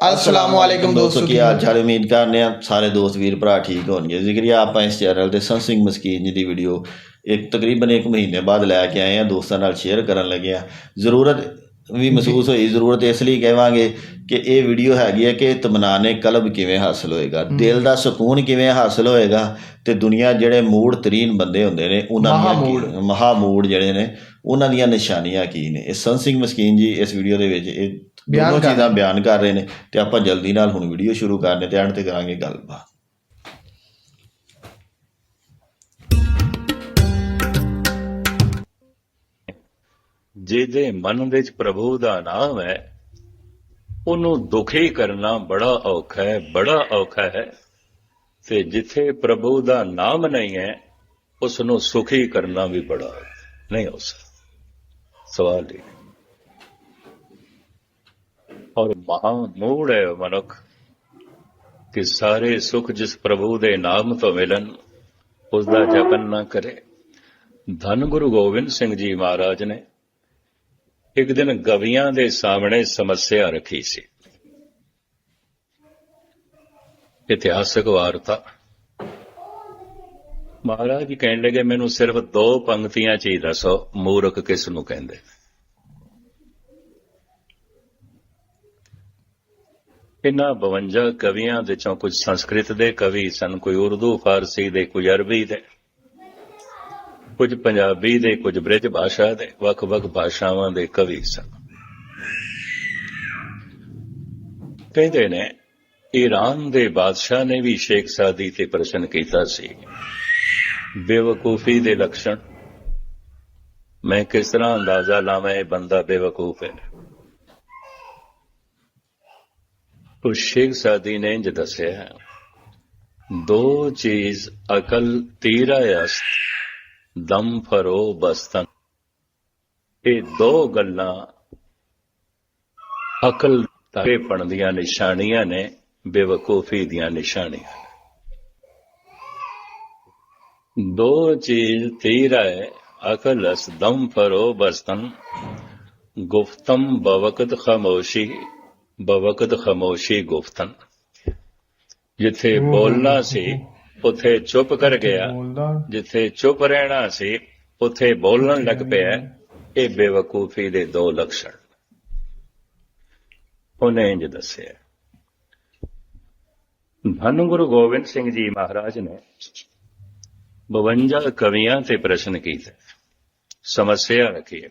ਅਸਲਾਮ ਵਾਲੇਕੁਮ ਦੋਸਤੋ ਕੀ ਹਾਲ ਚਾਲ ਉਮੀਦ ਕਰਨੇ ਆ ਸਾਰੇ ਦੋਸਤ ਵੀਰ ਭਰਾ ਠੀਕ ਹੋਣਗੇ ਜ਼ਿਕਰੀਆ ਆਪਾਂ ਇਸ ਚੈਨਲ ਤੇ ਸੰਸਿੰਗ ਮਸਕੀਨ ਜੀ ਦੀ ਵੀਡੀਓ ਇੱਕ ਤਕਰੀਬਨ ਇੱਕ ਮਹੀਨੇ ਬਾਅਦ ਲੈ ਕੇ ਆਏ ਆ ਦੋਸਤਾਂ ਨਾਲ ਸ਼ੇਅਰ ਕਰਨ ਲੱਗੇ ਆ ਜ਼ਰੂਰਤ ਵੀ ਮਹਿਸੂਸ ਹੋਈ ਜ਼ਰੂਰਤ ਇਸ ਲਈ ਕਹਾਂਗੇ ਕਿ ਇਹ ਵੀਡੀਓ ਹੈਗੀ ਹੈ ਕਿ ਤਮਨਾਨੇ ਕਲਬ ਕਿਵੇਂ ਹਾਸਲ ਹੋਏਗਾ ਦਿਲ ਦਾ ਸਕੂਨ ਕਿਵੇਂ ਹਾਸਲ ਹੋਏਗਾ ਤੇ ਦੁਨੀਆ ਜਿਹੜੇ ਮੂਡ ਤਰੀਨ ਬੰਦੇ ਹੁੰਦੇ ਨੇ ਉਹਨਾਂ। ਦੀਆਂ ਮਹਾ ਮੂਡ ਜਿਹੜੇ ਨੇ ਉਹਨਾਂ ਦੀਆਂ ਨਿਸ਼ਾਨੀਆਂ ਕੀ ਨੇ? ਇਹ ਸੰਸਿੰਗ ਮਸਕੀਨ ਜੀ ਇਸ ਵੀਡੀਓ ਦੇ ਵਿੱਚ ਇਹ ਦੋਨੋਂ ਚੀਜ਼ਾਂ ਬਿਆਨ ਕਰ ਰਹੇ ਨੇ ਤੇ ਆਪਾਂ ਜਲਦੀ ਨਾਲ ਹੁਣ ਵੀਡੀਓ ਸ਼ੁਰੂ ਕਰਨੇ ਤੇ ਐਂਡ ਤੇ ਕਰਾਂਗੇ ਗੱਲਬਾਤ। ਜਿਹਦੇ ਮਨ ਵਿੱਚ ਪ੍ਰਭੂ ਦਾ ਨਾਮ ਹੈ, ਉਹਨੂੰ ਦੁਖੀ ਕਰਨਾ ਬੜਾ ਔਖਾ ਹੈ, ਬੜਾ ਔਖਾ ਹੈ। ਤੇ ਜਿੱਥੇ ਪ੍ਰਭੂ ਦਾ ਨਾਮ ਨਹੀਂ ਹੈ ਉਸ ਨੂੰ ਸੁਖੀ ਕਰਨਾ ਵੀ ਬੜਾ ਔਖਾ ਨਹੀਂ ਹੋ ਸਕਦਾ। ਸਵਾਲ ਹੀ। ਔਰ ਮਹਾ ਮੂੜ ਹੈ ਮਨੁੱਖ, ਕਿ ਸਾਰੇ ਸੁਖ ਜਿਸ ਪ੍ਰਭੂ ਦੇ ਨਾਮ ਤੋਂ ਮਿਲਣ ਉਸ ਦਾ ਜਪਨ ਨਾ ਕਰੇ। ਧੰਨ ਗੁਰੂ ਗੋਬਿੰਦ ਸਿੰਘ ਜੀ ਮਹਾਰਾਜ ਨੇ ਇੱਕ ਦਿਨ ਗਵੀਆਂ ਦੇ ਸਾਹਮਣੇ ਸਮੱਸਿਆ ਰੱਖੀ ਸੀ। ਇਤਿਹਾਸਕ ਵਾਰਤਾ। ਮਹਾਰਾਜ ਜੀ ਕਹਿਣ ਲੱਗੇ, ਮੈਨੂੰ ਸਿਰਫ ਦੋ ਪੰਕਤੀਆਂ ਚ ਹੀ ਦੱਸੋ, ਮੂਰਖ ਕਿਸ ਨੂੰ ਕਹਿੰਦੇ? ਇਹਨਾਂ 52 ਕਵੀਆਂ ਦੇ ਚੋਂ ਕੁਝ ਸੰਸਕ੍ਰਿਤ ਦੇ ਕਵੀ ਸਨ, ਕੋਈ ਉਰਦੂ, ਫਾਰਸੀ ਦੇ, ਕੋਈ ਅਰਬੀ ਦੇ। ਕੁਝ ਪੰਜਾਬੀ ਦੇ, ਕੁਝ ਬ੍ਰਿਜ ਭਾਸ਼ਾ ਦੇ, ਵੱਖ-ਵੱਖ ਭਾਸ਼ਾਵਾਂ ਦੇ ਕਵੀ ਸਨ। ਕਹਿੰਦੇ ਨੇ, ਈਰਾਨ ਦੇ ਬਾਦਸ਼ਾਹ ਨੇ ਵੀ ਸ਼ੇਖ ਸਾਦੀ ਤੇ ਪ੍ਰਸ਼ਨ ਕੀਤਾ ਸੀ, ਬੇਵਕੂਫੀ ਦੇ ਲਕਸ਼ਣ ਮੈਂ ਕਿਸ ਤਰ੍ਹਾਂ ਅੰਦਾਜ਼ਾ ਲਾਵਾਂ ਇਹ ਬੰਦਾ ਬੇਵਕੂਫ ਹੈ? ਉਹ ਸ਼ੇਖ ਸਾਦੀ ਨੇ ਇੰਜ ਦੱਸਿਆ, ਦੋ ਚੀਜ਼ ਅਕਲ 13 ਅਸਤ ਦਮ ਫਰੋ ਬਸਤਨ। ਇਹ ਦੋ ਗੱਲਾਂ ਅਕਲ ਤੇ ਪਣਦੀਆਂ ਨਿਸ਼ਾਨੀਆਂ ਨੇ, ਬੇਵਕੂਫੀ ਦੀਆਂ ਨਿਸ਼ਾਨੀਆਂ ਦੋ ਚੀਜ਼ ਤੇਰਾ ਹੈ, ਅਕਲ ਅਸ ਦਮ ਫਰੋ ਬਸਤਨ। ਗੁਫਤਮ ਬਵਕਤ ਖਾਮੋਸ਼ੀ ਬਵਕਤ ਖਾਮੋਸ਼ੀ ਗੁਫਤਨ। ਜਿੱਥੇ ਬੋਲਣਾ ਸੀ ਉਥੇ ਚੁੱਪ ਕਰ ਗਿਆ। ਜਿੱਥੇ ਚੁੱਪ ਰਹਿਣਾ ਸੀ ਉਥੇ ਬੋਲਣ ਲੱਗ ਪਿਆ ਇਹ ਬੇਵਕੂਫੀ ਦੇ ਦੋ ਲੱਛਣ। ਉਹਨੇ ਇੰਜ ਦੱਸਿਆ। ਧੰਨ ਗੁਰੂ ਗੋਬਿੰਦ ਸਿੰਘ ਜੀ ਮਹਾਰਾਜ ਨੇ 52 ਕਵੀਆਂ ਤੇ ਪ੍ਰਸ਼ਨ ਕੀਤੇ। ਸਮੱਸਿਆ ਰੱਖੀ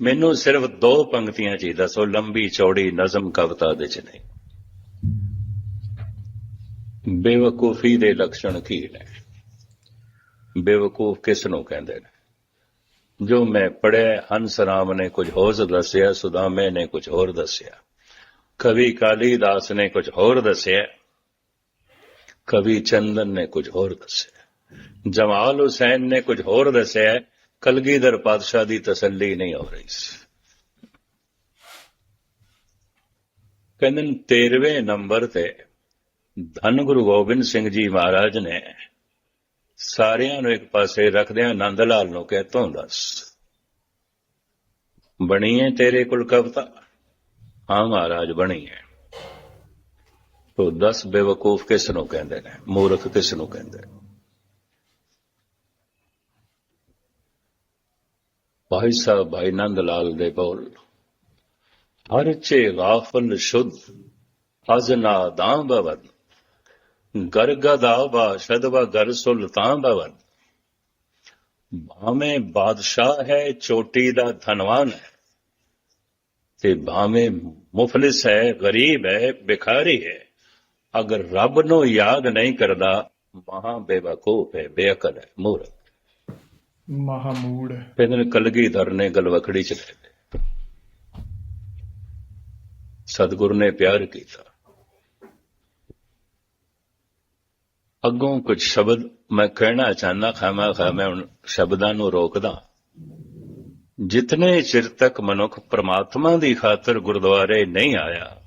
ਮੈਨੂੰ ਸਿਰਫ ਦੋ ਪੰਕਤੀਆਂ ਚ ਦੱਸੋ ਲੰਬੀ ਚੌੜੀ ਨਜ਼ਮ ਕਵਿਤਾ ਦੇ ਚ ਨਹੀਂ। ਬੇਵਕੂਫੀ ਦੇ ਲੱਛਣ ਕੀ ਨੇ? ਬੇਵਕੂਫ ਕਿਸ ਨੂੰ ਕਹਿੰਦੇ ਨੇ? ਜੋ ਮੈਂ ਪੜਿਆ ਹੰਸ ਰਾਮ ਨੇ ਕੁਝ ਹੋਰ ਦੱਸਿਆ, ਸੁਦਾਮੇ ਨੇ ਕੁਝ ਹੋਰ ਦੱਸਿਆ। ਕਵੀ ਕਾਲੀਦਾਸ ਨੇ ਕੁਝ ਹੋਰ ਦੱਸਿਆ। ਕਵੀ ਚੰਦਨ ਨੇ ਕੁਝ ਹੋਰ ਦੱਸਿਆ। ਜਮਾਲ ਹੁਸੈਨ ਨੇ ਕੁਝ ਹੋਰ ਦੱਸਿਆ। ਕਲਗੀਧਰ ਪਾਤਸ਼ਾਹ ਦੀ ਤਸੱਲੀ ਨਹੀਂ ਹੋ ਰਹੀ ਸੀ। ਕਹਿੰਦੇ ਨੇ 13ਵੇਂ ਨੰਬਰ ਤੇ ਧੰਨ ਗੁਰੂ ਗੋਬਿੰਦ ਸਿੰਘ ਜੀ ਮਹਾਰਾਜ ਨੇ ਸਾਰਿਆਂ ਨੂੰ ਇੱਕ ਪਾਸੇ ਰੱਖਦਿਆਂ ਆਨੰਦ ਲਾਲ ਨੂੰ ਕਹਿ ਤੂੰ ਦੱਸ ਬਣੀ ਹੈ ਤੇਰੇ ਕੋਲ ਕਵਿਤਾ? ਹਾਂ ਮਹਾਰਾਜ ਬਣੀ ਹੈ ਤੋ 10 ਬੇਵਕੂਫ ਕਿਸ ਨੂੰ ਕਹਿੰਦੇ ਨੇ? ਮੂਰਖ ਕਿਸ ਨੂੰ ਕਹਿੰਦੇ ਨੇ? ਭਾਈ ਸਾਹਿਬ, ਭਾਈ ਨੰਦ ਲਾਲ ਦੇ ਬੋਲ, ਹਰ ਚੇ ਗਾਫਲ ਸ਼ੁੱਧ ਹਜ਼ਨਾ ਦਾਂ ਬਵਨ ਗਰਗਦਾ ਬਾਸ਼ਦਵਾ ਗਰ ਸੁਲਤਾਨ ਭਵਨ ਭਾਵੇਂ ਬਾਦਸ਼ਾਹ ਹੈ ਚੋਟੀ ਦਾ ਧਨਵਾਨ ਹੈ। ਤੇ ਭਾਵੇਂ ਮੁਫਲਿਸ ਹੈ ਗਰੀਬ ਹੈ ਭਿਖਾਰੀ ਹੈ। ਅਗਰ ਰੱਬ ਨੂੰ ਯਾਦ ਨਹੀਂ ਕਰਦਾ ਮਹਾ ਬੇਵਕੂਫ ਹੈ ਬੇਅਕਲ ਹੈ ਮੂਰਖ। ਮਹਾਮੂੜ ਕਹਿੰਦੇ ਨੇ ਕਲਗੀਧਰ ਨੇ ਗਲਵਖੜੀ ਚ ਸਤਿਗੁਰ ਨੇ ਪਿਆਰ ਕੀਤਾ। ਅੱਗੋਂ ਕੁਝ ਸ਼ਬਦ ਮੈਂ ਕਹਿਣਾ ਚਾਹਨਾ ਖਾਮਾ ਖਾ ਮੈਂ ਹੁਣ ਸ਼ਬਦਾਂ ਨੂੰ ਰੋਕਦਾ। ਜਿਤਨੇ ਚਿਰ ਤੱਕ ਮਨੁੱਖ ਪ੍ਰਮਾਤਮਾ ਦੀ ਖਾਤਰ ਗੁਰਦੁਆਰੇ ਨਹੀਂ ਆਇਆ,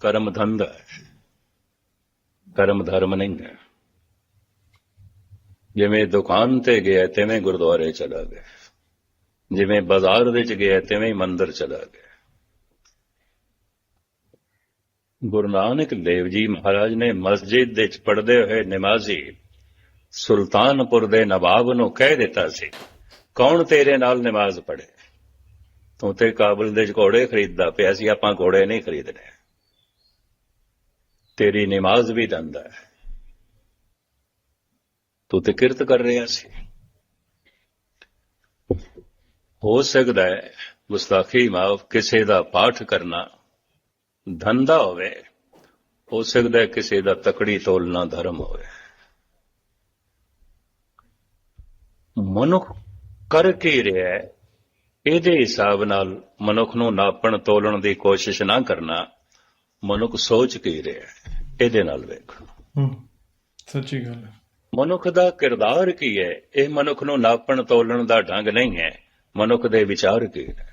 ਕਰਮ ਧੰਦਾ ਹੈ। ਕਰਮ ਧਰਮ ਨਹੀਂ ਹੈ। ਜਿਵੇਂ ਦੁਕਾਨ ਤੇ ਗਿਆ, ਤਿਵੇਂ ਗੁਰਦੁਆਰੇ ਚਲਾ ਗਿਆ। ਜਿਵੇਂ ਬਾਜ਼ਾਰ ਵਿੱਚ ਗਿਆ, ਤਿਵੇਂ ਮੰਦਰ ਚਲਾ ਗਿਆ। ਗੁਰੂ ਨਾਨਕ ਦੇਵ ਜੀ ਮਹਾਰਾਜ ਨੇ ਮਸਜਿਦ ਵਿੱਚ ਪੜਦੇ ਹੋਏ ਨਮਾਜ਼ੀ ਸੁਲਤਾਨਪੁਰ ਦੇ ਨਵਾਬ ਨੂੰ ਕਹਿ ਦਿੱਤਾ ਸੀ, ਕੌਣ ਤੇਰੇ ਨਾਲ ਨਮਾਜ਼ ਪੜ੍ਹੇ? ਤੂੰ ਤੇ ਕਾਬਲ ਦੇ ਵਿੱਚ ਘੋੜੇ ਖਰੀਦਦਾ ਪਿਆ ਸੀ, ਆਪਾਂ ਘੋੜੇ ਨਹੀਂ ਖਰੀਦਣੇ। ਤੇਰੀ ਨਮਾਜ਼ ਵੀ ਦੰਦਾ ਹੈ। ਤੂੰ ਤੇ ਕਿਰਤ ਕਰ ਰਿਹਾ ਸੀ। ਹੋ ਸਕਦਾ ਹੈ ਗੁਸਤਾਖੀ ਮਾਫ ਕਿਸੇ ਦਾ ਪਾਠ ਕਰਨਾ ਧੰਦਾ ਹੋਵੇ ਹੋ ਸਕਦਾ ਕਿਸੇ ਦਾ ਤਕੜੀ ਤੋਲਣਾ ਧਰਮ ਹੋਵੇ। ਮਨੁੱਖ ਕਰ ਕੀ ਰਿਹਾ ਹੈ ਇਹਦੇ ਹਿਸਾਬ ਨਾਲ ਮਨੁੱਖ ਨੂੰ ਨਾਪਣ ਤੋਲਣ ਦੀ ਕੋਸ਼ਿਸ਼ ਨਾ ਕਰਨਾ ਮਨੁੱਖ ਸੋਚ ਕੀ ਰਿਹਾ ਹੈ ਇਹਦੇ ਨਾਲ ਵੇਖੋ। ਹੂੰ ਸੱਚੀ ਗੱਲ ਹੈ। ਮਨੁੱਖ ਦਾ ਕਿਰਦਾਰ ਕੀ ਹੈ ਇਹ ਮਨੁੱਖ ਨੂੰ ਨਾਪਣ ਤੋਲਣ ਦਾ ਢੰਗ ਨਹੀਂ ਹੈ ਮਨੁੱਖ ਦੇ ਵਿਚਾਰ ਕੀ ਹੈ?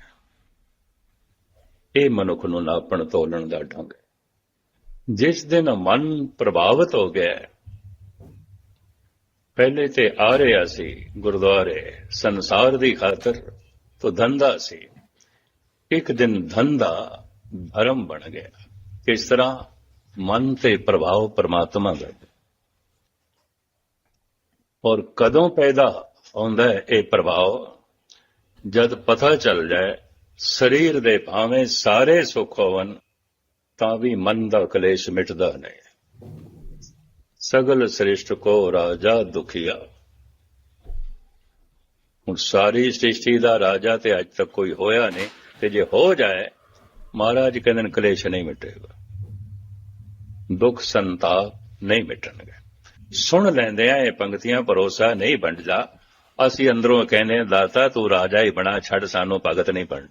ਇਹ ਮਨੁੱਖ ਨੂੰ ਨਾਪਣ ਤੋਲਣ ਦਾ ਢੰਗ ਹੈ। ਜਿਸ ਦਿਨ ਮਨ ਪ੍ਰਭਾਵਿਤ ਹੋ ਗਿਆ ਪਹਿਲੇ ਤੇ ਆ ਰਿਹਾ ਸੀ ਗੁਰਦੁਆਰੇ, ਸੰਸਾਰ ਦੀ ਖਾਤਰ ਤੋਂ ਧੰਦਾ ਸੀ। ਇੱਕ ਦਿਨ ਧੰਦਾ ਧਰਮ ਬਣ ਗਿਆ। ਇਸ ਤਰ੍ਹਾਂ ਮਨ ਤੇ ਪ੍ਰਭਾਵ ਪਰਮਾਤਮਾ ਦਾ ਔਰ ਕਦੋਂ ਪੈਦਾ ਹੁੰਦਾ ਹੈ ਇਹ ਪ੍ਰਭਾਵ? ਜਦ ਪਤਾ ਚੱਲ ਜਾਏ ਸਰੀਰ ਦੇ ਭਾਵੇਂ ਸਾਰੇ ਸੁੱਖ ਹੋਵਨ ਤਾਂ ਵੀ ਮਨ ਦਾ ਕਲੇਸ਼ ਮਿਟਦਾ ਨਹੀਂ। ਸਗਲ ਸ੍ਰਿਸ਼ਟ ਕੋ ਰਾਜਾ ਦੁਖੀਆ। ਹੁਣ ਸਾਰੀ ਸ੍ਰਿਸ਼ਟੀ ਦਾ ਰਾਜਾ ਤੇ ਅੱਜ ਤੱਕ ਕੋਈ ਹੋਇਆ ਨਹੀਂ, ਤੇ ਜੇ ਹੋ ਜਾਏ, ਮਹਾਰਾਜ ਕਹਿੰਦੇ ਨੇ ਕਲੇਸ਼ ਨਹੀਂ ਮਿਟੇਗਾ। ਦੁੱਖ ਸੰਤਾਪ ਨਹੀਂ ਮਿਟਣਗੇ। ਸੁਣ ਲੈਂਦੇ ਆ, ਇਹ ਪੰਕਤੀਆਂ ਭਰੋਸਾ ਨਹੀਂ ਬਣਦਾ ਅਸੀਂ ਅੰਦਰੋਂ ਕਹਿੰਦੇ ਦਾਤਾ ਤੂੰ ਰਾਜਾ ਹੀ ਬਣਾ, ਛੱਡ ਸਾਨੂੰ ਭਗਤ ਨਹੀਂ ਬਣ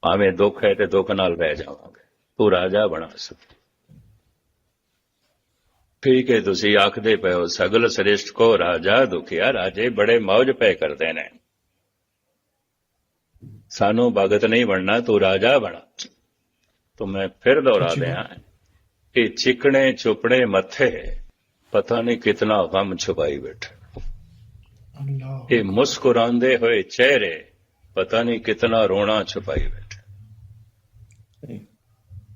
ਭਾਵੇਂ ਦੁੱਖ ਹੈ ਤੇ ਦੁੱਖ ਨਾਲ ਰਹਿ ਜਾਵਾਂਗੇ। ਤੂੰ ਰਾਜਾ ਬਣਾ ਸਕ ਠੀਕ ਹੈ ਤੁਸੀਂ ਆਖਦੇ ਪਏ ਹੋ ਸਗਲ ਸ੍ਰੇਸ਼ਟ ਕੋ ਰਾਜਾ ਦੁਖਿਆ ਰਾਜੇ ਬੜੇ ਮौज ਪੈ ਕਰਦੇ ਨੇ। ਸਾਨੂੰ ਭਗਤ ਨਹੀਂ ਬਣਨਾ ਤੂੰ ਰਾਜਾ ਬਣਾ। ਤੋ ਮੈਂ ਫਿਰ ਦੁਹਰਾ ਦਿਆਂ। ਇਹ ਚਿਕਣੇ ਚੁਪੜੇ ਮੱਥੇ ਪਤਾ ਨਹੀਂ ਕਿਤਨਾ ਗਮ ਛੁਪਾਈ ਬੈਠੇ। ਅੱਲਾਹ ਇਹ ਮੁਸਕਰਾਉਂਦੇ ਹੋਏ ਚਿਹਰੇ ਪਤਾ ਨਹੀਂ ਕਿਤਨਾ ਰੋਣਾ ਛੁਪਾਈ ਬੈਠੇ।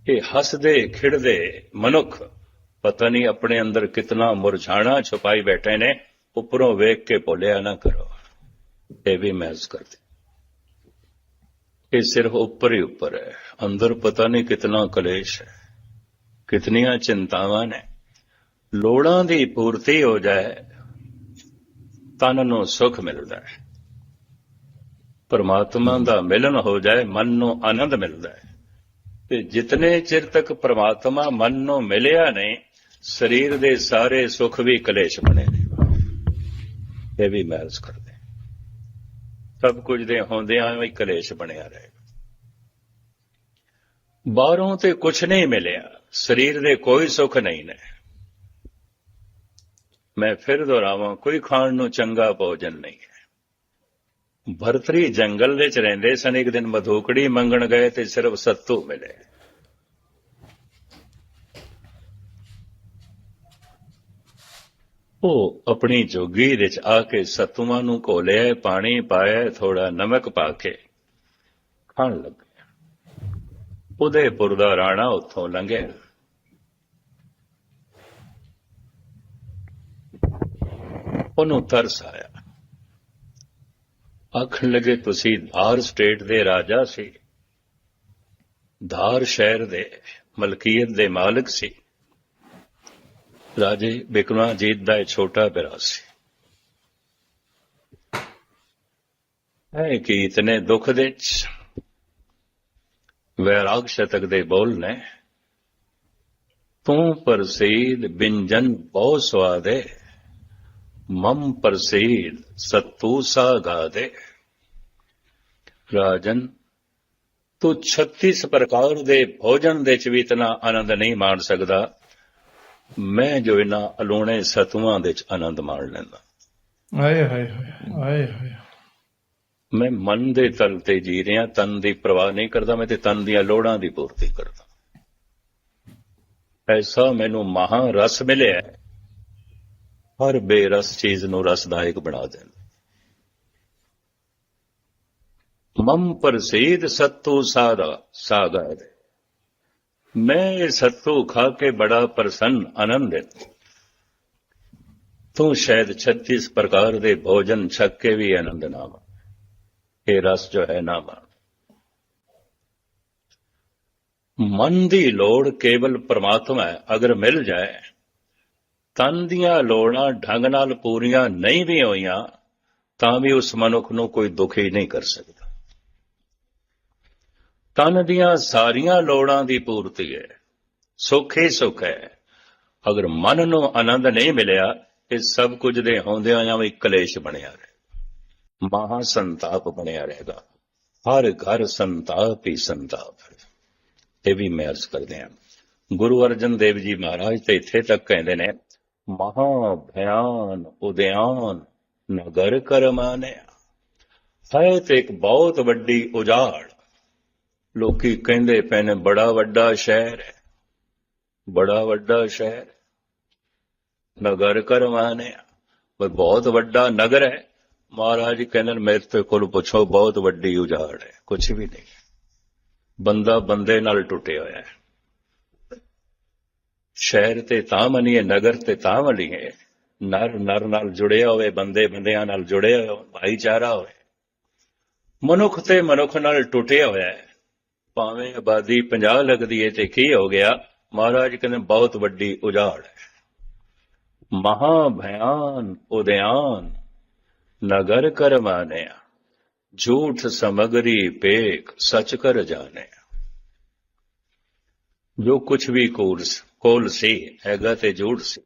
ਇਹ ਹੱਸਦੇ, ਖਿੜਦੇ ਮਨੁੱਖ ਪਤਾ ਨਹੀਂ ਆਪਣੇ ਅੰਦਰ ਕਿਤਨਾ ਮੁਰਝਾਣਾ ਛੁਪਾਈ ਬੈਠੇ ਨੇ, ਉੱਪਰੋਂ ਵੇਖ ਕੇ ਭੁੱਲਿਆ ਨਾ ਕਰੋ। ਇਹ ਵੀ ਮਹਿਜ਼ ਕਰਦੇ ਇਹ ਸਿਰਫ ਉੱਪਰ ਹੀ ਉੱਪਰ ਹੈ। ਅੰਦਰ ਪਤਾ ਨਹੀਂ ਕਿਤਨਾ ਕਲੇਸ਼ ਹੈ, ਕਿਤਨੀਆਂ ਚਿੰਤਾਵਾਂ ਨੇ। ਲੋੜਾਂ ਦੀ ਪੂਰਤੀ ਹੋ ਜਾਏ, ਤਨ ਨੂੰ ਸੁਖ ਮਿਲਦਾ ਹੈ। ਪਰਮਾਤਮਾ ਦਾ ਮਿਲਨ ਹੋ ਜਾਏ, ਮਨ ਨੂੰ ਆਨੰਦ ਮਿਲਦਾ ਹੈ। ਤੇ ਜਿਤਨੇ ਚਿਰ ਤੱਕ ਪ੍ਰਮਾਤਮਾ ਮਨ ਨੂੰ ਮਿਲਿਆ ਨਹੀਂ, ਸਰੀਰ ਦੇ ਸਾਰੇ ਸੁੱਖ ਵੀ ਕਲੇਸ਼ ਬਣੇ ਨੇ। ਇਹ ਵੀ ਮਹਿਰਜ ਕਰਦੇ ਸਭ ਕੁਝ ਦੇ ਹੁੰਦਿਆਂ ਵੀ ਕਲੇਸ਼ ਬਣਿਆ ਰਹੇਗਾ। ਬਾਹਰੋਂ ਤੇ ਕੁਝ ਨਹੀਂ ਮਿਲਿਆ, ਸਰੀਰ ਦੇ ਕੋਈ ਸੁੱਖ ਨਹੀਂ ਨੇ। ਮੈਂ ਫਿਰ ਦੁਹਰਾਵਾਂ, ਕੋਈ ਖਾਣ ਨੂੰ ਚੰਗਾ ਭੋਜਨ ਨਹੀਂ ਭਰਤਰੀ ਜੰਗਲ ਵਿੱਚ ਰਹਿੰਦੇ ਸਨ। ਇੱਕ ਦਿਨ ਮਧੂਕੜੀ ਮੰਗਣ ਗਏ ਤੇ ਸਿਰਫ ਸੱਤੂ ਮਿਲੇ। ਉਹ ਆਪਣੀ ਜੋਗੀ ਵਿੱਚ ਆ ਕੇ ਸੱਤੂਆਂ ਨੂੰ ਘੋਲਿਆ, ਪਾਣੀ ਪਾਇਆ ਥੋੜਾ ਨਮਕ ਪਾ ਕੇ ਖਾਣ ਲੱਗਿਆ ਉਦੈਪੁਰ ਦਾ ਰਾਣਾ ਉੱਥੋਂ ਲੰਘਿਆ। ਉਹਨੂੰ ਤਰਸ ਆਇਆ। ਆਖਣ ਲੱਗੇ ਤੁਸੀਂ ਧਾਰ ਸਟੇਟ ਦੇ ਰਾਜਾ ਸੀ। ਧਾਰ ਸ਼ਹਿਰ ਦੇ ਮਲਕੀਅਤ ਦੇ ਮਾਲਕ ਸੀ। ਰਾਜੇ ਬਿਕਰਮਾਜੀਤ ਦਾ ਛੋਟਾ ਭਰਾ ਸੀ। ਹੈ ਕਿ ਇਤਨੇ ਦੁੱਖ ਦੇ ਵਿੱਚ ਵੈਰਾਗ ਸ਼ਤਕ ਦੇ ਬੋਲ ਨੇ। ਤੂੰ ਪ੍ਰਸੀਦ ਬਿੰਜਨ ਬਹੁ ਸਵਾਦੇ ਮਮ ਪ੍ਰਸੀਦ ਸਤੂ ਸਾ ਗਾਦੇ ਰਾਜਨ ਤੂੰ 36 ਪ੍ਰਕਾਰ ਦੇ ਭੋਜਨ ਦੇ ਚ ਵੀ ਇਤਨਾ ਆਨੰਦ ਨਹੀਂ ਮਾਣ ਸਕਦਾ। ਮੈਂ ਜੋ ਇਹਨਾਂ ਅਲੋਣੇ ਸਤੂਆਂ ਦੇ ਚ ਆਨੰਦ ਮਾਣ ਲੈਂਦਾ। ਆਏ ਹਾਏ ਹਾਏ ਆਏ ਹਾਏ। ਮੈਂ ਮਨ ਦੇ ਤਲ ਤੇ ਜੀ ਰਿਹਾ ਤਨ ਦੀ ਪਰਵਾਹ ਨਹੀਂ ਕਰਦਾ ਮੈਂ ਤੇ ਤਨ ਦੀਆਂ ਲੋੜਾਂ ਦੀ ਪੂਰਤੀ ਕਰਦਾ। ਐਸਾ ਮੈਨੂੰ ਮਹਾ ਰਸ ਮਿਲਿਆ ਹੈ। ਹਰ ਬੇਰਸ ਚੀਜ਼ ਨੂੰ ਰਸਦਾਇਕ ਬਣਾ ਦੇਣ ਮਮ ਪਰਸੇਦ ਸਤੋ ਸਾਰਾ ਸਾਗਰ। ਮੈਂ ਸਤੋ ਖਾ ਕੇ ਬੜਾ ਪ੍ਰਸੰਨ ਆਨੰਦਿਤ। ਤੂੰ ਸ਼ਾਇਦ 36 ਪ੍ਰਕਾਰ ਦੇ ਭੋਜਨ ਛੱਕ ਕੇ ਵੀ ਆਨੰਦ ਨਾ ਮਾਣ। ਇਹ ਰਸ ਜੋ ਹੈ ਨਾ ਮਾਣ। ਮਨ ਦੀ ਲੋੜ ਕੇਵਲ ਪਰਮਾਤਮਾ ਹੈ, ਅਗਰ ਮਿਲ ਜਾਏ। ਤਨ ਦੀਆਂ ਲੋੜਾਂ ਢੰਗ ਨਾਲ ਪੂਰੀਆਂ ਨਹੀਂ ਵੀ ਹੋਈਆਂ, ਤਾਂ ਵੀ ਉਸ ਮਨੁੱਖ ਨੂੰ ਕੋਈ ਦੁਖੀ ਨਹੀਂ ਕਰ ਸਕਦਾ। ਤਨ ਦੀਆਂ ਸਾਰੀਆਂ ਲੋੜਾਂ ਦੀ ਪੂਰਤੀ ਹੈ, ਸੁੱਖ ਹੀ ਸੁੱਖ ਹੈ। ਅਗਰ ਮਨ ਨੂੰ ਆਨੰਦ ਨਹੀਂ ਮਿਲਿਆ ਇਹ ਸਭ ਕੁਝ ਦੇ ਹੁੰਦਿਆਂ ਜਾਂ ਵੀ ਕਲੇਸ਼ ਬਣਿਆ ਰਹੇ ਮਹਾ ਸੰਤਾਪ ਬਣਿਆ ਰਹੇਗਾ ਹਰ ਘਰ ਸੰਤਾਪ ਹੀ ਸੰਤਾਪ ਇਹ ਵੀ ਮੈਂ ਅਰਜ਼ ਕਰਦੇ ਹਾਂ। ਗੁਰੂ ਅਰਜਨ ਦੇਵ ਜੀ ਮਹਾਰਾਜ ਤੇ ਇੱਥੇ ਤੱਕ ਕਹਿੰਦੇ ਨੇ ਮਹਾ ਭਿਆਨ ਉਦਿਆਨ ਨਗਰ ਕਰਮਾਨਿਆ। ਹੈ ਤੇ ਇੱਕ ਬਹੁਤ ਵੱਡੀ ਉਜਾੜ। ਲੋਕੀ ਕਹਿੰਦੇ ਪਏ ਨੇ ਬੜਾ ਵੱਡਾ ਸ਼ਹਿਰ ਹੈ। ਬੜਾ ਵੱਡਾ ਸ਼ਹਿਰ ਹੈ। ਨਗਰ ਕਰਵਾਨੇ ਪਰ ਬਹੁਤ ਵੱਡਾ ਨਗਰ ਹੈ। ਮਹਾਰਾਜ ਕਹਿੰਦੇ ਨੇ, ਮੇਰੇ ਤੇ ਕੋਲ ਪੁੱਛੋ ਬਹੁਤ ਵੱਡੀ ਉਜਾੜ ਹੈ। ਕੁਝ ਵੀ ਨਹੀਂ ਬੰਦਾ ਬੰਦੇ ਨਾਲ ਟੁੱਟਿਆ ਹੋਇਆ ਹੈ। ਸ਼ਹਿਰ ਤੇ ਤਾਂ ਮੰਨੀਏ, ਨਗਰ ਤੇ ਤਾਂ ਮੰਨੀਏ। ਨਰ ਨਰ ਨਾਲ ਜੁੜਿਆ ਹੋਵੇ, ਬੰਦੇ ਬੰਦਿਆਂ ਨਾਲ ਜੁੜਿਆ ਹੋਵੇ, ਭਾਈਚਾਰਾ ਹੋਵੇ। ਮਨੁੱਖ ਤੇ ਮਨੁੱਖ ਨਾਲ ਟੁੱਟਿਆ ਹੋਇਆ ਹੈ। ਭਾਵੇਂ ਆਬਾਦੀ 50 ਲੱਗਦੀ ਏ ਤੇ ਕੀ ਹੋ ਗਿਆ, ਮਹਾਰਾਜ ਕਹਿੰਦੇ ਬਹੁਤ ਵੱਡੀ ਉਜਾੜ ਹੈ। ਮਹਾ ਭਿਆਨ ਉਦਿਆਨ, ਨਗਰ ਕਰਮਾਨਿਆ, ਝੂਠ ਸਮਗਰੀ ਪੇਕ ਸਚ ਕਰ ਜਾਣਿਆ। ਜੋ ਕੁਛ ਵੀ ਕੋਰਸ ਕੋਲ ਸੀ, ਹੈਗਾ ਤੇ ਝੂਠ ਸੀ।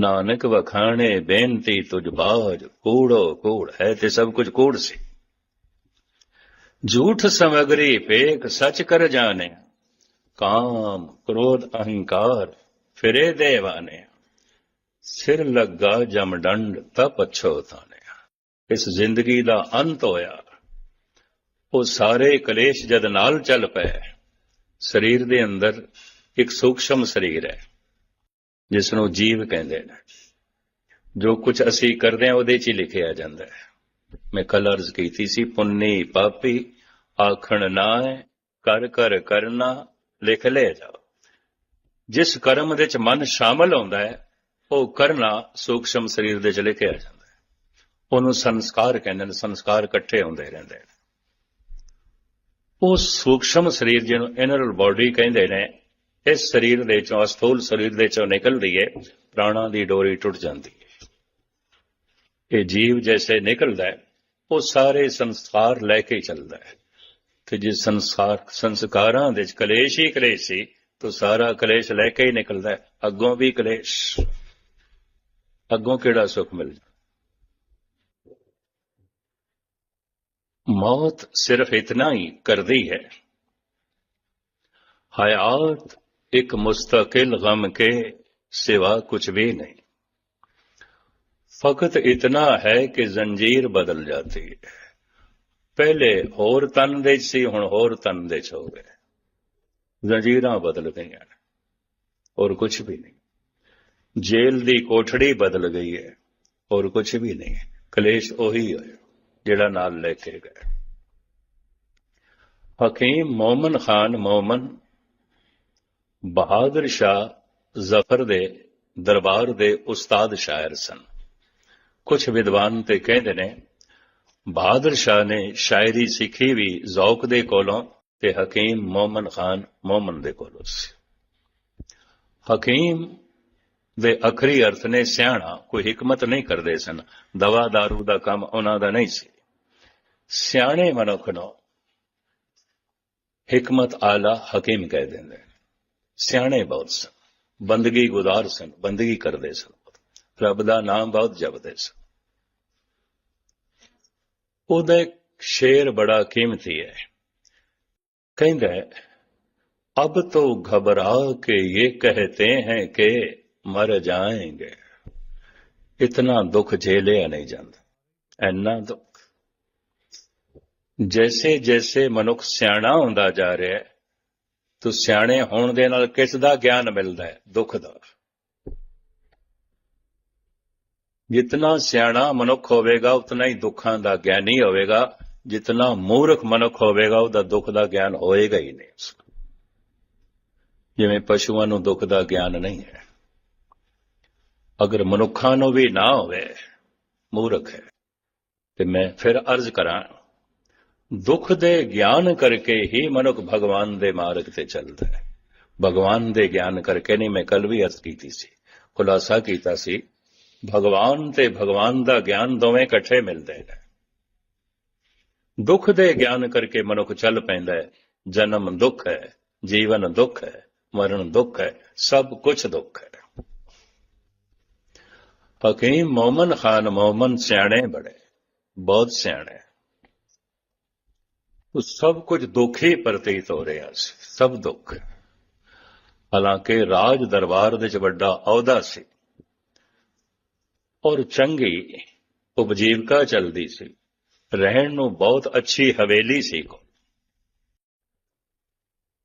ਨਾਨਕ ਵਖਾਣੇ, ਬੇਨਤੀ ਤੁਝ ਬਾਜ, ਕੂੜੋ ਕੂੜ, ਹੈ ਤੇ ਸਭ ਕੁਝ ਕੂੜ ਸੀ। ਝੂਠ ਸਮਗਰੀ ਪੇਕ ਸਚ ਕਰ ਜਾਣੇ ਕਾਮ, ਕ੍ਰੋਧ, ਅਹੰਕਾਰ ਫਿਰੇ ਦੇਵਾਨੇ ਸਿਰ ਲੱਗਾ ਜਮਡੰਡ ਤਾਂ ਪਛੋਤਾਨਿਆ ਇਸ ਜ਼ਿੰਦਗੀ ਦਾ ਅੰਤ ਹੋਇਆ। ਉਹ ਸਾਰੇ ਕਲੇਸ਼ ਜਦ ਨਾਲ ਚੱਲ ਪਏ। ਸਰੀਰ ਦੇ ਅੰਦਰ ਇੱਕ ਸੂਖਸ਼ਮ ਸਰੀਰ ਹੈ ਜਿਸ ਨੂੰ ਜੀਵ ਕਹਿੰਦੇ ਨੇ। ਜੋ ਕੁਝ ਅਸੀਂ ਕਰਦੇ ਹਾਂ, ਉਹਦੇ 'ਚ ਹੀ ਲਿਖਿਆ ਜਾਂਦਾ ਹੈ। ਮੈਂ ਕੱਲ ਅਰਜ਼ ਕੀਤੀ ਸੀ, ਪੁੰਨੀ ਪਾਪੀ, ਆਖਣ ਨਾ ਕਰ ਕਰ ਕਰਨਾ, ਲਿਖ ਲੈ ਜਾਓ। ਜਿਸ ਕਰਮ ਦੇ ਚ ਮਨ ਸ਼ਾਮਲ ਹੁੰਦਾ ਹੈ, ਉਹ ਕਰਨਾ ਸੂਖਸ਼ਮ ਸਰੀਰ ਦੇ ਚ ਲਿਖਿਆ ਜਾਂਦਾ ਹੈ। ਉਹਨੂੰ ਸੰਸਕਾਰ ਕਹਿੰਦੇ ਨੇ, ਸੰਸਕਾਰ ਇਕੱਠੇ ਹੁੰਦੇ ਰਹਿੰਦੇ ਨੇ। ਉਹ ਸੂਖਸ਼ਮ ਸਰੀਰ ਜਿਹਨੂੰ ਇਨਰ ਬਾਡੀ ਕਹਿੰਦੇ ਨੇ ਇਸ ਸਰੀਰ ਦੇ ਚੋਂ ਅਸਥੂਲ ਸਰੀਰ ਦੇ ਚੋਂ ਨਿਕਲਦੀ ਹੈ ਪ੍ਰਾਣਾ ਦੀ ਡੋਰੀ ਟੁੱਟ ਜਾਂਦੀ ਹੈ ਇਹ ਜੀਵ ਜੈਸੇ ਨਿਕਲਦਾ ਹੈ ਉਹ ਸਾਰੇ ਸੰਸਕਾਰ ਲੈ ਕੇ ਚੱਲਦਾ ਹੈ ਤੇ ਜੇ ਸੰਸਾਰ, ਸੰਸਕਾਰਾਂ ਦੇ ਕਲੇਸ਼ ਹੀ ਕਲੇਸ਼ ਸੀ, ਤਾਂ ਸਾਰਾ ਕਲੇਸ਼ ਲੈ ਕੇ ਹੀ ਨਿਕਲਦਾ ਹੈ ਅੱਗੋਂ ਵੀ ਕਲੇਸ਼, ਅੱਗੋਂ ਕਿਹੜਾ ਸੁੱਖ ਮਿਲ ਮੌਤ ਸਿਰਫ ਇਤਨਾ ਹੀ ਕਰਦੀ ਹੈ। ਹਯਾਤ एक मुस्तकिल गम के सिवा कुछ भी नहीं फकत इतना है कि जंजीर बदल जाती है ਪਹਿਲੇ ਹੋਰ ਤਨ ਦੇ 'ਚ ਸੀ ਹੁਣ ਹੋਰ ਤਨ ਦੇ 'ਚ ਹੋ ਗਏ ਜ਼ੰਜੀਰਾਂ ਬਦਲ ਗਈਆਂ ਨੇ ਔਰ ਕੁਝ ਵੀ ਨਹੀਂ ਜੇਲ੍ਹ ਦੀ ਕੋਠੜੀ ਬਦਲ ਗਈ ਹੈ ਔਰ ਕੁਝ ਵੀ ਨਹੀਂ ਕਲੇਸ਼ ਉਹੀ ਹੋਇਆ ਜਿਹੜਾ ਨਾਲ ਲੈ ਕੇ ਗਏ ਹਕੀਮ ਮੋਮਨ ਖਾਨ ਮੋਮਨ ਬਹਾਦਰ ਸ਼ਾਹ ਜ਼ਫਰ ਦੇ ਦਰਬਾਰ ਦੇ ਉਸਤਾਦ ਸ਼ਾਇਰ ਸਨ। ਕੁਝ ਵਿਦਵਾਨ ਤੇ ਕਹਿੰਦੇ ਨੇ, ਬਹਾਦਰ ਸ਼ਾਹ ਨੇ ਸ਼ਾਇਰੀ ਸਿੱਖੀ ਵੀ ਜ਼ੌਕ ਦੇ ਕੋਲੋਂ ਤੇ ਹਕੀਮ ਮੋਮਨ ਖਾਨ ਮੋਮਨ ਦੇ ਕੋਲੋਂ ਸੀ। ਹਕੀਮ ਦੇ ਅਖਰੀ ਅਰਥ ਨੇ ਸਿਆਣਾ, ਕੋਈ ਹਕਮਤ ਨਹੀਂ ਕਰਦੇ ਸਨ। ਦਵਾ दारू ਦਾ ਕੰਮ ਉਹਨਾਂ ਦਾ ਨਹੀਂ ਸੀ। ਸਿਆਣੇ ਮਨੁੱਖ ਨੂੰ ਹਕਮਤ ਆਲਾ ਹਕੀਮ ਕਹਿ ਦਿੰਦੇ ਸਿਆਣੇ ਬਹੁਤ ਸਨ। ਬੰਦਗੀ ਗੁਜ਼ਾਰ ਸਨ, ਬੰਦਗੀ ਕਰਦੇ ਸਨ। ਰੱਬ ਦਾ ਨਾਮ ਬਹੁਤ ਜਪਦੇ ਸਨ। ਉਹਦੇ ਸ਼ੇਰ ਬੜਾ ਕੀਮਤੀ ਹੈ। ਕਹਿੰਦਾ ਅਬ ਤੋ ਘਬਰਾ ਕੇ ਇਹ ਕਹਤੇ ਹੈ ਕਿ ਮਰ ਜਾਏਗੇ। ਇਤਨਾ ਦੁੱਖ ਝੇਲਿਆ ਨਹੀਂ ਜਾਂਦਾ। ਐਨਾ ਦੁੱਖ। ਜੈਸੇ ਜੈਸੇ ਮਨੁੱਖ ਸਿਆਣਾ ਹੁੰਦਾ ਜਾ ਰਿਹਾ ਹੈ ਤੋ ਸਿਆਣੇ ਹੋਣ ਦੇ ਨਾਲ ਕਿਸ ਦਾ ਗਿਆਨ ਮਿਲਦਾ ਹੈ? ਦੁੱਖ ਦਾ। ਜਿਤਨਾ ਸਿਆਣਾ ਮਨੁੱਖ ਹੋਵੇਗਾ, ਉਤਨਾ ਹੀ ਦੁੱਖਾਂ ਦਾ ਗਿਆਨੀ ਹੋਵੇਗਾ। ਜਿਤਨਾ ਮੂਰਖ ਮਨੁੱਖ ਹੋਵੇਗਾ, ਉਹਦਾ ਦੁੱਖ ਦਾ ਗਿਆਨ ਹੋਏਗਾ ਹੀ ਨਹੀਂ। ਜਿਵੇਂ ਪਸ਼ੂਆਂ ਨੂੰ ਦੁੱਖ ਦਾ ਗਿਆਨ ਨਹੀਂ ਹੈ। ਅਗਰ ਮਨੁੱਖਾਂ ਨੂੰ ਵੀ ਨਾ ਹੋਵੇ, ਮੂਰਖ ਹੈ। ਤੇ ਮੈਂ ਫਿਰ ਅਰਜ਼ ਕਰਾਂ ਦੁੱਖ ਦੇ ਗਿਆਨ ਕਰਕੇ ਹੀ ਮਨੁੱਖ ਭਗਵਾਨ ਦੇ ਮਾਰਗ ਤੇ ਚੱਲਦਾ ਹੈ। ਭਗਵਾਨ ਦੇ ਗਿਆਨ ਕਰਕੇ ਨਹੀਂ, ਮੈਂ ਕੱਲ ਵੀ ਅਰਜ਼ ਕੀਤੀ ਸੀ, ਖੁਲਾਸਾ ਕੀਤਾ ਸੀ, ਭਗਵਾਨ ਤੇ ਭਗਵਾਨ ਦਾ ਗਿਆਨ ਦੋਵੇਂ ਇਕੱਠੇ ਮਿਲਦੇ ਨੇ। ਦੁੱਖ ਦੇ ਗਿਆਨ ਕਰਕੇ ਮਨੁੱਖ ਚੱਲ ਪੈਂਦਾ ਹੈ। ਜਨਮ ਦੁੱਖ ਹੈ, ਜੀਵਨ ਦੁੱਖ ਹੈ, ਮਰਨ ਦੁੱਖ ਹੈ, ਸਭ ਕੁਝ ਦੁੱਖ ਹੈ। ਹਕੀਮ ਮੋਮਨ ਖਾਨ ਮੋਮਨ ਸਿਆਣੇ ਬੜੇ ਬਹੁਤ ਸਿਆਣੇ। ਉਹ ਸਭ ਕੁਝ ਦੁੱਖ ਹੀ ਪ੍ਰਤੀਤ ਹੋ ਰਿਹਾ ਸੀ, ਸਭ ਦੁੱਖ। ਹਾਲਾਂਕਿ ਰਾਜ ਦਰਬਾਰ ਦੇ ਚ ਵੱਡਾ ਅਹੁਦਾ ਸੀ ਔਰ ਚੰਗੀ ਉਪਜੀਵਕਾ ਚੱਲਦੀ ਸੀ। ਰਹਿਣ ਨੂੰ ਬਹੁਤ ਅੱਛੀ ਹਵੇਲੀ ਸੀ ਕੋ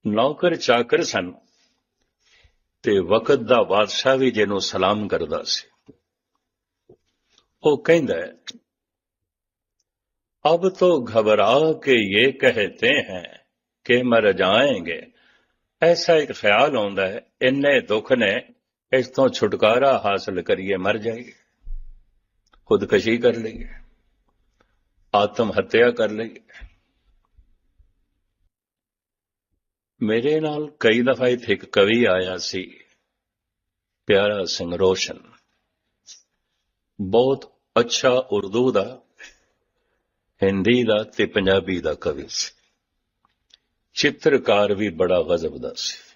ਨੌਕਰ ਚਾਕਰ ਸਨ ਤੇ ਵਕਤ ਦਾ ਬਾਦਸ਼ਾਹ ਵੀ ਜਿਹਨੂੰ ਸਲਾਮ ਕਰਦਾ ਸੀ। ਉਹ ਕਹਿੰਦਾ अब तो घबरा के ये कहते हैं कि मर जाएंगे ਐਸਾ ਇੱਕ ਖਿਆਲ ਆਉਂਦਾ ਹੈ ਇੰਨੇ ਦੁੱਖ ਨੇ ਇਸ ਤੋਂ ਛੁਟਕਾਰਾ ਹਾਸਲ ਕਰੀਏ ਮਰ ਜਾਈਏ ਖੁਦਕਸ਼ੀ ਕਰ ਲਈਏ ਆਤਮ ਹੱਤਿਆ ਕਰ ਲਈਏ ਮੇਰੇ ਨਾਲ ਕਈ ਦਫਾ ਇੱਥੇ ਇੱਕ ਕਵੀ ਆਇਆ ਸੀ ਪਿਆਰਾ ਸਿੰਘ ਰੋਸ਼ਨ ਬਹੁਤ ਅੱਛਾ ਉਰਦੂ ਦਾ ਹਿੰਦੀ ਦਾ ਤੇ ਪੰਜਾਬੀ ਦਾ ਕਵੀ ਸੀ। ਚਿੱਤਰਕਾਰ ਵੀ ਬੜਾ ਗਜ਼ਬ ਦਾ ਸੀ।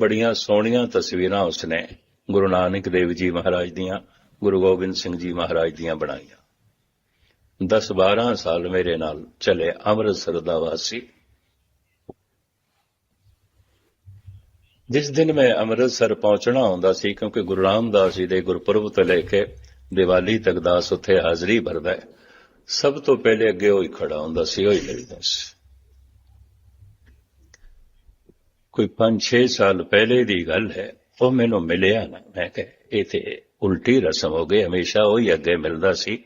ਬੜੀਆਂ ਸੋਹਣੀਆਂ ਤਸਵੀਰਾਂ ਉਸਨੇ ਗੁਰੂ ਨਾਨਕ ਦੇਵ ਜੀ ਮਹਾਰਾਜ ਦੀਆਂ, ਗੁਰੂ ਗੋਬਿੰਦ ਸਿੰਘ ਜੀ ਮਹਾਰਾਜ ਦੀਆਂ ਬਣਾਈਆਂ। 10-12 ਸਾਲ ਮੇਰੇ ਨਾਲ ਚਲੇ ਅੰਮ੍ਰਿਤਸਰ ਦਾ ਵਾਸੀ। ਜਿਸ ਦਿਨ ਮੈਂ ਅੰਮ੍ਰਿਤਸਰ ਪਹੁੰਚਣਾ ਹੁੰਦਾ ਸੀ, ਕਿਉਂਕਿ ਗੁਰੂ ਰਾਮਦਾਸ ਜੀ ਦੇ ਗੁਰਪੁਰਬ ਤੋਂ ਲੈ ਕੇ ਦੀਵਾਲੀ ਤੱਕ ਦਾਸ ਉੱਥੇ ਹਾਜ਼ਰੀ ਭਰਦਾ ਹੈ ਸਭ ਤੋਂ ਪਹਿਲੇ ਅੱਗੇ ਉਹ ਖੜਾ ਹੁੰਦਾ ਸੀ, ਉਹ ਹੀ ਮਿਲਦਾ ਸੀ। ਕੋਈ 5-6 ਸਾਲ ਪਹਿਲੇ ਦੀ ਗੱਲ ਹੈ, ਉਹ ਮੈਨੂੰ ਮਿਲਿਆ ਨਾ। ਮੈਂ ਕਿਹਾ, ਇਹ ਤੇ ਉਲਟੀ ਰਸਮ ਹੋ ਗਈ, ਹਮੇਸ਼ਾ ਉਹ ਹੀ ਅੱਗੇ ਮਿਲਦਾ ਸੀ।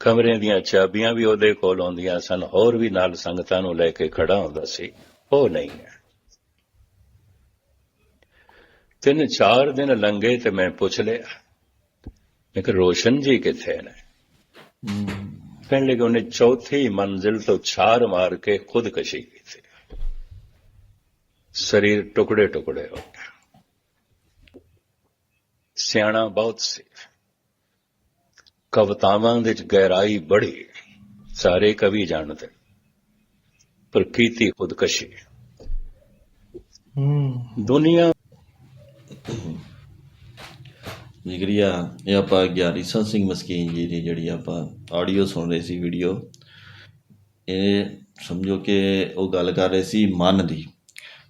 ਕਮਰੇ ਦੀਆਂ ਚਾਬੀਆਂ ਵੀ ਉਹਦੇ ਕੋਲ ਆਉਂਦੀਆਂ ਸਨ, ਹੋਰ ਵੀ ਨਾਲ ਸੰਗਤਾਂ ਨੂੰ ਲੈ ਕੇ ਖੜਾ ਹੁੰਦਾ ਸੀ। ਉਹ ਨਹੀਂ ਹੈ। ਤਿੰਨ ਚਾਰ ਦਿਨ ਲੰਘੇ ਤੇ ਮੈਂ ਪੁੱਛ ਲਿਆ, ਮੈਂ ਕਿ ਰੋਸ਼ਨ ਜੀ ਕਿੱਥੇ ਨੇ? ਕਹਿਣ ਲੱਗੇ ਉਹਨੇ ਚੌਥੀ ਮੰਜ਼ਿਲ ਤੋਂ ਛਾਰ ਮਾਰ ਕੇ ਖੁਦਕਸ਼ੀ ਕੀਤੀ ਸਰੀਰ ਟੁਕੜੇ ਟੁਕੜੇ ਹੋ ਗਿਆ ਸਿਆਣਾ ਬਹੁਤ ਸੀ ਕਵਤਾਵਾਂ ਦੇ ਵਿੱਚ ਗਹਿਰਾਈ ਬੜੀ ਸਾਰੇ ਕਵੀ ਜਾਣਦੇ ਪਰ ਕੀਤੀ ਖੁਦਕਸ਼ੀ ਹੂੰ ਦੁਨੀਆ ਜਿਗਰੀਆ ਇਹ ਆਪਾਂ ਗਿਆਨੀ ਸੰਤ ਸਿੰਘ ਮਸਕੀਨ ਜੀ ਦੀ ਜਿਹੜੀ ਆਪਾਂ ਆਡੀਓ ਸੁਣ ਰਹੇ ਸੀ ਵੀਡੀਓ ਇਹ ਸਮਝੋ ਕਿ ਉਹ ਗੱਲ ਕਰ ਰਹੇ ਸੀ ਮਨ ਦੀ।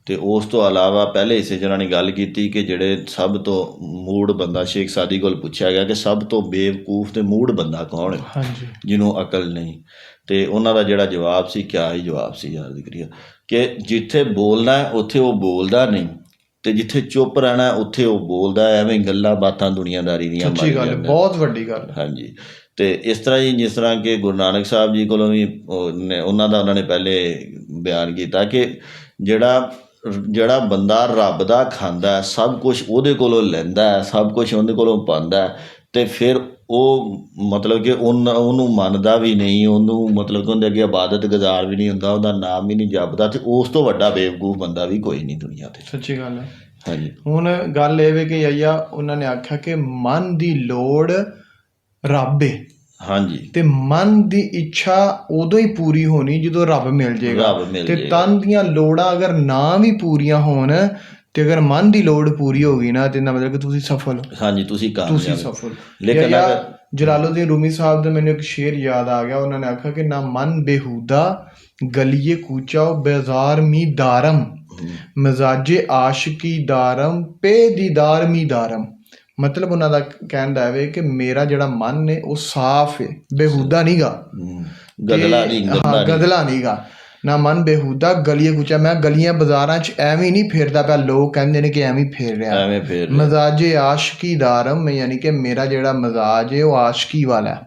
ਤੇ ਉਸ ਤੋਂ ਇਲਾਵਾ ਪਹਿਲੇ ਹਿੱਸੇ 'ਚ ਉਹਨਾਂ ਨੇ ਗੱਲ ਕੀਤੀ ਕਿ ਜਿਹੜੇ ਸਭ ਤੋਂ ਮੂੜ ਬੰਦਾ ਸ਼ੇਖ ਸਾਦੀ ਕੋਲ ਪੁੱਛਿਆ ਗਿਆ ਕਿ ਸਭ ਤੋਂ ਬੇਵਕੂਫ ਤੇ ਮੂੜ ਬੰਦਾ ਕੌਣ ਹੈ? ਹਾਂਜੀ। ਜਿਹਨੂੰ ਅਕਲ ਨਹੀਂ। ਤੇ ਉਹਨਾਂ ਦਾ ਜਿਹੜਾ ਜਵਾਬ ਸੀ ਕਿਆ ਹੀ ਜਵਾਬ ਸੀ ਯਾਰ ਜ਼ਿਕਰੀਆ। ਕਿ ਜਿੱਥੇ ਬੋਲਣਾ ਉੱਥੇ ਉਹ ਬੋਲਦਾ ਨਹੀਂ। ਤੇ ਜਿੱਥੇ ਚੁੱਪ ਰਹਿਣਾ ਉੱਥੇ ਉਹ ਬੋਲਦਾ ਹੈ, ਐਵੇਂ ਗੱਲਾਂ ਬਾਤਾਂ ਦੁਨੀਆਦਾਰੀ ਦੀਆਂ ਸੱਚੀ ਗੱਲ ਹੈ ਜਾਂਦਾ। ਬਹੁਤ ਵੱਡੀ ਗੱਲ ਹੈ ਹਾਂਜੀ ਤੇ ਇਸ ਤਰ੍ਹਾਂ ਹੀ ਜਿਸ ਤਰ੍ਹਾਂ ਕਿ ਗੁਰੂ ਨਾਨਕ ਸਾਹਿਬ ਜੀ ਕੋਲੋਂ ਵੀ ਉਹ ਨੇ- ਉਹਨਾਂ ਦਾ ਉਹਨਾਂ ਨੇ ਪਹਿਲੇ ਬਿਆਨ ਕੀਤਾ ਕਿ ਜਿਹੜਾ ਜਿਹੜਾ ਬੰਦਾ ਰੱਬ ਦਾ ਖਾਂਦਾ ਹੈ ਸਭ ਕੁਝ ਉਹਦੇ ਕੋਲੋਂ ਲੈਂਦਾ ਹੈ ਸਭ ਕੁਝ ਉਹਦੇ ਕੋਲੋਂ ਪਾਉਂਦਾ ਹੈ ਤੇ ਫਿਰ ਉਹ ਮਤਲਬ ਕਿ ਉਨ- ਉਹਨੂੰ ਮੰਨਦਾ ਵੀ ਨਹੀਂ ਉਹਨੂੰ ਮਤਲਬ ਕਿ ਉਹਦੇ ਅੱਗੇ ਇਬਾਦਤ ਗੁਜ਼ਾਰ ਵੀ ਨਹੀਂ ਹੁੰਦਾ ਉਹਦਾ ਨਾਮ ਵੀ ਨਹੀਂ ਜਪਦਾ ਤੇ ਉਸ ਤੋਂ ਵੱਡਾ ਬੇਵਕੂਫ ਬੰਦਾ ਵੀ ਕੋਈ ਨਹੀਂ ਦੁਨੀਆ ਤੇ। ਸੱਚੀ ਗੱਲ ਹੈ। ਹਾਂਜੀ। ਹੁਣ ਗੱਲ ਇਹ ਵੇ ਕਿ ਅਈਆ ਉਹਨਾਂ ਨੇ ਆਖਿਆ ਕਿ ਮਨ ਦੀ ਲੋੜ ਰੱਬ ਏ। ਹਾਂਜੀ। ਤੇ ਮਨ ਦੀ ਇੱਛਾ ਉਦੋਂ ਹੀ ਪੂਰੀ ਹੋਣੀ ਜਦੋਂ ਰੱਬ ਮਿਲ ਜਾਏਗਾ ਤੇ। ਤਨ ਦੀਆਂ ਲੋੜਾਂ ਅਗਰ ਨਾ ਵੀ ਪੂਰੀਆਂ ਹੋਣ ਤੇ ਅਗਰ ਮਨ ਦੀ ਲੋੜ ਪੂਰੀ ਹੋ ਗਈ ਨਾ ਤੇ ਨਾ ਮਤਲਬ ਕਿ ਤੁਸੀਂ ਸਫਲ ਹੋ। ਹਾਂਜੀ ਤੁਸੀਂ ਕਾਮਯਾਬ ਤੁਸੀਂ ਸਫਲ ਲੇਕਿਨ ਅਗਰ ਜਲਾਲਉਦੀਨ ਰੂਮੀ ਸਾਹਿਬ ਦਾ ਮੈਨੂੰ ਇੱਕ ਸ਼ੇਰ ਯਾਦ ਆ ਗਿਆ ਉਹਨਾਂ ਨੇ ਆਖਿਆ ਕਿ ਨਾ ਮਨ ਬੇਹੂਦਾ ਗਲੀਏ ਕੂਚਾਓ ਬਾਜ਼ਾਰ ਮੀ ਦਾਰਮ। ਮਜ਼ਾਜੇ ਆਸ਼ਕੀ ਦਾਰਮ ਪੇ ਦੀਦਾਰ ਮੀ ਦਾਰਮ। ਮਤਲਬ ਉਹਨਾਂ ਦਾ ਕਹਿਣ ਦਾ ਹੈ ਕਿ ਮੇਰਾ ਜਿਹੜਾ ਮਨ ਨੇ ਉਹ ਸਾਫ਼ ਹੈ ਬੇਹੂਦਾ ਨਹੀਂਗਾ ਗਦਲਾ ਨਹੀਂ ਗਦਲਾ ਨਹੀਂਗਾ ਨਾ ਮਨ ਬੇਹੂਦਾ ਗਲੀਏ ਕੁਚਾ ਮੈਂ ਗਲੀਆਂ ਬਾਜ਼ਾਰਾਂ 'ਚ ਐਵੇਂ ਨਹੀਂ ਫੇਰਦਾ ਪਿਆ। ਲੋਕ ਕਹਿੰਦੇ ਨੇ ਕਿ ਐਵੇਂ ਫੇਰ ਰਿਹਾ। ਐਵੇਂ ਫੇਰ ਮਜ਼ਾਜੇ ਆਸ਼ਕੀ ਦਾਰਮ ਯਾਨੀ ਕਿ ਮੇਰਾ ਜਿਹੜਾ ਮਜ਼ਾਜ ਹੈ ਉਹ ਆਸ਼ਕੀ ਵਾਲਾ ਹੈ।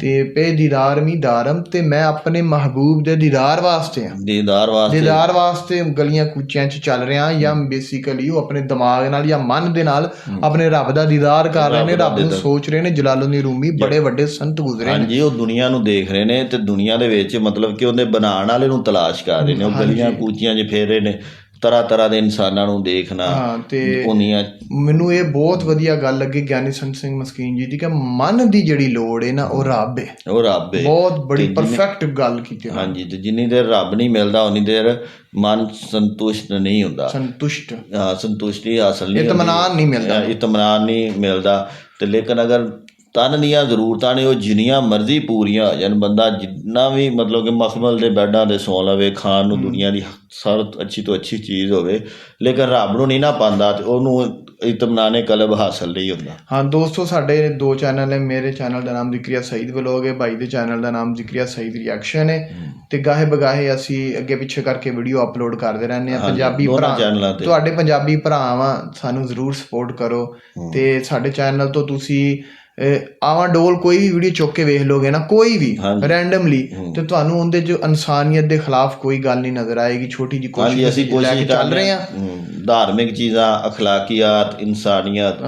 ਤੇ ਪੇ ਦੀਦਾਰ ਮੀ ਦਾਰਮ ਤੇ ਮੈਂ ਆਪਣੇ ਮਹਬੂਬ ਦੇ ਦੀਦਾਰ ਵਾਸਤੇ ਆ। ਦੀਦਾਰ ਵਾਸਤੇ। ਦੀਦਾਰ ਵਾਸਤੇ ਗਲੀਆਂ ਕੂਚਿਆਂ 'ਚ ਚੱਲ ਰਿਹਾ ਜਾਂ ਬੇਸਿਕਲੀ ਉਹ ਆਪਣੇ ਦਿਮਾਗ ਨਾਲ ਜਾਂ ਮਨ ਦੇ ਨਾਲ ਆਪਣੇ ਰੱਬ ਦਾ ਦੀਦਾਰ ਕਰ ਰਹੇ ਨੇ ਰੱਬ ਨੂੰ ਸੋਚ ਰਹੇ ਨੇ ਜਲਾਲੁਦੀਨ ਰੂਮੀ ਬੜੇ ਵੱਡੇ ਸੰਤ ਗੁਜ਼ਰੇ ਨੇ। ਹਾਂਜੀ ਉਹ ਦੁਨੀਆ ਨੂੰ ਦੇਖ ਰਹੇ ਨੇ ਤੇ ਦੁਨੀਆ ਦੇ ਵਿੱਚ ਮਤਲਬ ਕਿ ਉਹਦੇ ਬਣਾਉਣ ਵਾਲੇ ਨੂੰ ਤਲਾਸ਼ ਕਰ ਰਹੇ ਨੇ। ਉਹ ਗਲੀਆਂ ਕੂਚੀਆਂ 'ਚ ਫੇਰ ਰਹੇ ਨੇ। ਤਰ੍ਹਾਂ ਤਰ੍ਹਾਂ ਦੇ ਇਨਸਾਨਾਂ ਨੂੰ ਦੇਖਣਾ ਹਾਂ ਤੇ ਉਹਨੀਆਂ ਮੈਨੂੰ ਇਹ ਬਹੁਤ ਵਧੀਆ ਗੱਲ ਲੱਗੀ ਗਿਆਨੀ ਸੰਤ ਸਿੰਘ ਮਸਕੀਨ ਜੀ ਦੀ ਕਿ ਮਨ ਦੀ ਜਿਹੜੀ ਲੋੜ ਹੈ ਨਾ ਉਹ ਰੱਬ ਹੈ ਉਹ ਰੱਬ ਹੈ ਬਹੁਤ ਬੜੀ ਪਰਫੈਕਟ ਗੱਲ ਕੀਤੀ ਹਾਂਜੀ ਤੇ ਜਿੰਨੀ ਦੇਰ ਰੱਬ ਨਹੀਂ ਮਿਲਦਾ ਉਨੀ ਦੇਰ ਮਨ ਸੰਤੁਸ਼ਟ ਨਹੀਂ ਹੁੰਦਾ। ਸੰਤੁਸ਼ਟ। ਹਾਂ ਸੰਤੁਸ਼ਟੀ ਹਾਸਲ ਨਹੀਂ ਇਤਮਾਨਾਨ ਨਹੀਂ ਮਿਲਦਾ। ਇਤਮਾਨਾਨ ਨਹੀਂ ਮਿਲਦਾ। ਤੇ ਲੇਕਿਨ ਅਗਰ ਤਨ ਦੀਆਂ ਜ਼ਰੂਰਤਾਂ ਨੇ ਉਹ ਜਿੰਨੀਆਂ ਮਰਜ਼ੀ ਪੂਰੀਆਂ ਹੋ ਜਾਣ। ਬੰਦਾ ਜਿੰਨਾ ਵੀ ਮਤਲਬ ਕਿ ਮਖਮਲ ਦੇ ਬੈੱਡਾਂ ਤੇ ਸੌਂ ਲਵੇ ਖਾਣ ਨੂੰ ਦੁਨੀਆ ਦੀ ਤੋਂ ਅੱਛੀ ਤੋਂ ਅੱਛੀ ਚੀਜ਼ ਹੋਵੇ ਲੇਕਿਨ ਰੱਬ ਨੂੰ ਨਹੀਂ ਨਾ ਪਾਉਂਦਾ ਤੇ ਉਹਨੂੰ ਇਤਮਾਨਾਨੇ ਕਲਬ ਹਾਸਲ ਨਹੀਂ ਹੁੰਦਾ। ਹਾਂ ਦੋਸਤੋ ਸਾਡੇ ਦੋ ਚੈਨਲ ਹੈ ਮੇਰੇ ਚੈਨਲ ਦਾ ਨਾਮ ਜ਼ਿਕਰੀਆ ਸਈਦ ਵਲੋਗ ਹੈ ਭਾਈ ਦੇ ਚੈਨਲ ਦਾ ਨਾਮ ਜ਼ਿਕਰੀਆ ਸਈਦ ਰਿਐਕਸ਼ਨ ਹੈ। ਤੇ ਗਾਹੇ ਬਗਾਹੇ ਅਸੀਂ ਅੱਗੇ ਪਿੱਛੇ ਕਰਕੇ ਵੀਡੀਓ ਅਪਲੋਡ ਕਰਦੇ ਰਹਿੰਦੇ ਆ ਪੰਜਾਬੀ ਭਰਾ। ਤੁਹਾਡੇ ਪੰਜਾਬੀ ਭਰਾਵਾਂ ਸਾਨੂੰ ਜ਼ਰੂਰ ਸਪੋਰਟ ਕਰੋ। ਤੇ ਸਾਡੇ ਚੈਨਲ ਤੋਂ ਤੁਸੀਂ ਅਹ, ਆਵਾਂ ਡੋਲ ਕੋਈ ਵੀ ਵੀਡੀਓ ਚੁੱਕ ਕੇ ਵੇਖ ਲੋਗੇ ਨਾ ਕੋਈ ਵੀ। ਰੈਂਡਮਲੀ ਤੇ ਤੁਹਾਨੂੰ ਉਹਦੇ ਚ ਇਨਸਾਨੀਅਤ ਦੇ ਖਿਲਾਫ ਕੋਈ ਗੱਲ ਨਹੀਂ ਨਜ਼ਰ ਆਏਗੀ ਛੋਟੀ ਜੀ ਕੋਸ਼ਿਸ਼ ਅਸੀਂ ਕੋਸ਼ਿਸ਼ ਚੱਲ ਰਹੇ ਹਮ, ਧਾਰਮਿਕ ਚੀਜ਼ਾਂ ਅਖਲਾਕੀਆਤ ਇਨਸਾਨੀਅਤ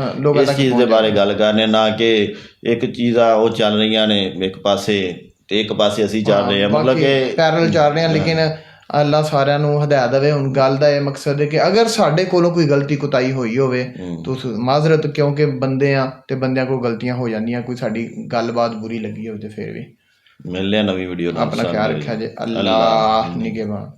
ਇਸ ਚੀਜ਼ ਦੇ ਬਾਰੇ ਗੱਲ ਕਰਨੇ ਨਾ ਕਿ ਇੱਕ ਚੀਜ਼ਾਂ ਉਹ ਚੱਲ ਰਹੀਆਂ ਨੇ ਇੱਕ ਪਾਸੇ ਤੇ ਇੱਕ ਪਾਸੇ ਅਸੀਂ ਚੱਲ ਰਹੇ ਹਾਂ। ਮਤਲਬ ਕਿ ਪੈਰਲ ਚੱਲ ਰਹੇ ਹਾਂ। ਲੇਕਿਨ ਅੱਲਾ ਸਾਰਿਆਂ ਨੂੰ ਹਦਾਇਤ ਦੇਵੇ ਹੁਣ ਗੱਲ ਦਾ ਇਹ ਮਕਸਦ ਹੈ ਕਿ ਅਗਰ ਸਾਡੇ ਕੋਲੋਂ ਕੋਈ ਗਲਤੀ ਕੁਤਾਈ ਹੋਈ ਹੋਵੇ ਤਾਂ ਮਾਜ਼ਰਤ ਕਿਉਂਕਿ ਬੰਦੇ ਆ ਤੇ ਬੰਦਿਆਂ ਕੋਲ ਗਲਤੀਆਂ ਹੋ ਜਾਂਦੀਆਂ ਕੋਈ ਸਾਡੀ ਗੱਲਬਾਤ ਬੁਰੀ ਲੱਗੀ ਹੋਵੇ ਤੇ ਫਿਰ ਵੀ। ਮਿਲਦੇ ਆ ਨਵੀਂ ਵੀਡੀਓ ਨਾਲ। ਆਪਣਾ ਖਿਆਲ ਰੱਖਿਆ ਜੇ। ਅੱਲਾ ਨਿਗਹਿਬਾਨ